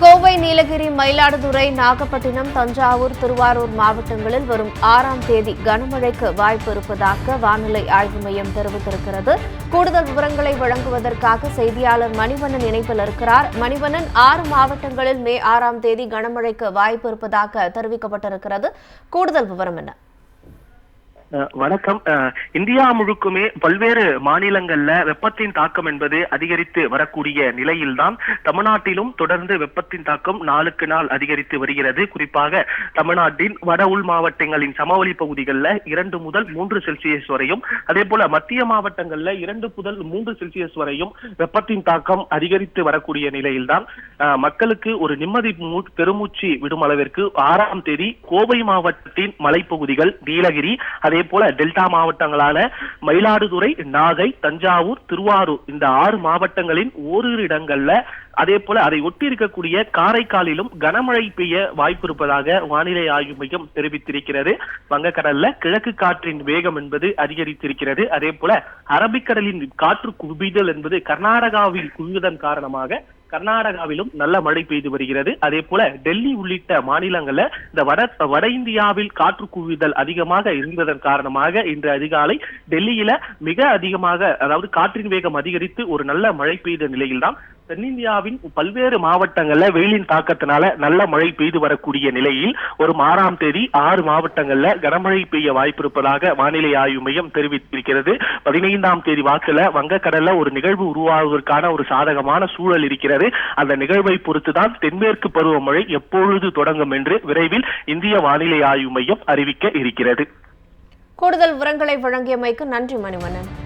கோவை நீலகிரி மயிலாடுதுறை நாகப்பட்டினம் தஞ்சாவூர் திருவாரூர் மாவட்டங்களில் வரும் ஆறாம் தேதி கனமழைக்கு வாய்ப்பு இருப்பதாக வானிலை ஆய்வு மையம் தெரிவித்திருக்கிறது. கூடுதல் விவரங்களை வழங்குவதற்காக செய்தியாளர் மணிவண்ணன் இணைப்பில் இருக்கிறார். மணிவண்ணன் ஆறு மாவட்டங்களில் மே ஆறாம் தேதி கனமழைக்கு வாய்ப்பு இருப்பதாக தெரிவிக்கப்பட்டிருக்கிறது. கூடுதல் விவரம் என்ன? வணக்கம். இந்தியா முழுக்குமே பல்வேறு மாநிலங்கள்ல வெப்பத்தின் தாக்கம் என்பது அதிகரித்து வரக்கூடிய நிலையில்தான் தமிழ்நாட்டிலும் தொடர்ந்து வெப்பத்தின் தாக்கம் நாளுக்கு நாள் அதிகரித்து வருகிறது. குறிப்பாக தமிழ்நாட்டின் வட உள் மாவட்டங்களின் சமவெளி பகுதிகளில் இரண்டு முதல் மூன்று செல்சியஸ் வரையும் அதே போல மத்திய மாவட்டங்கள்ல இரண்டு முதல் மூன்று செல்சியஸ் வரையும் வெப்பத்தின் தாக்கம் அதிகரித்து வரக்கூடிய நிலையில்தான் மக்களுக்கு ஒரு நிம்மதி பெருமூச்சு விடும் அளவிற்கு ஆறாம் தேதி கோவை மாவட்டத்தின் மலைப்பகுதிகள் நீலகிரி அதே போல டெல்டா மாவட்டங்களான மயிலாடுதுறை நாகை தஞ்சாவூர் திருவாரூர் இந்த ஆறு மாவட்டங்களின் ஓரிரு இடங்கள்ல அதே போல அதை ஒட்டி இருக்கக்கூடிய காரைக்காலிலும் கனமழை பெய்ய வாய்ப்பு இருப்பதாக வானிலை ஆய்வு மையம் தெரிவித்திருக்கிறது. வங்கக்கடல்ல கிழக்கு காற்றின் வேகம் என்பது அதிகரித்திருக்கிறது. அதே போல அரபிக்கடலின் காற்று குவிதல் என்பது கர்நாடகாவில் குவிவதன் காரணமாக கர்நாடகாவிலும் நல்ல மழை பெய்து வருகிறது. அதே போல டெல்லி உள்ளிட்ட மாநிலங்கள்ல இந்த வட வட இந்தியாவில் காற்று குவிதல் அதிகமாக இருந்ததன் காரணமாக இன்று அதிகாலை டெல்லியில மிக அதிகமாக அதாவது காற்றின் வேகம் அதிகரித்து ஒரு நல்ல மழை பெய்த நிலையில்தான் தென்னிந்தியாவின் பல்வேறு மாவட்டங்கள்ல வெயிலின் தாக்கத்தினால நல்ல மழை பெய்து வரக்கூடிய நிலையில் ஒரு ஆறாம் தேதி ஆறு மாவட்டங்கள்ல கனமழை பெய்ய வாய்ப்பு இருப்பதாக வானிலை ஆய்வு மையம் தெரிவித்திருக்கிறது. பதினைந்தாம் தேதி வாக்குல வங்கக்கடல்ல ஒரு நிகழ்வு உருவாவதற்கான ஒரு சாதகமான சூழல் இருக்கிறது. அந்த நிகழ்வை பொறுத்துதான் தென்மேற்கு பருவமழை எப்பொழுது தொடங்கும் என்று விரைவில் இந்திய வானிலை ஆய்வு மையம் அறிவிக்க இருக்கிறது. கூடுதல் விவரங்களை வழங்கியமைக்கு நன்றி மணிவண்ணன்.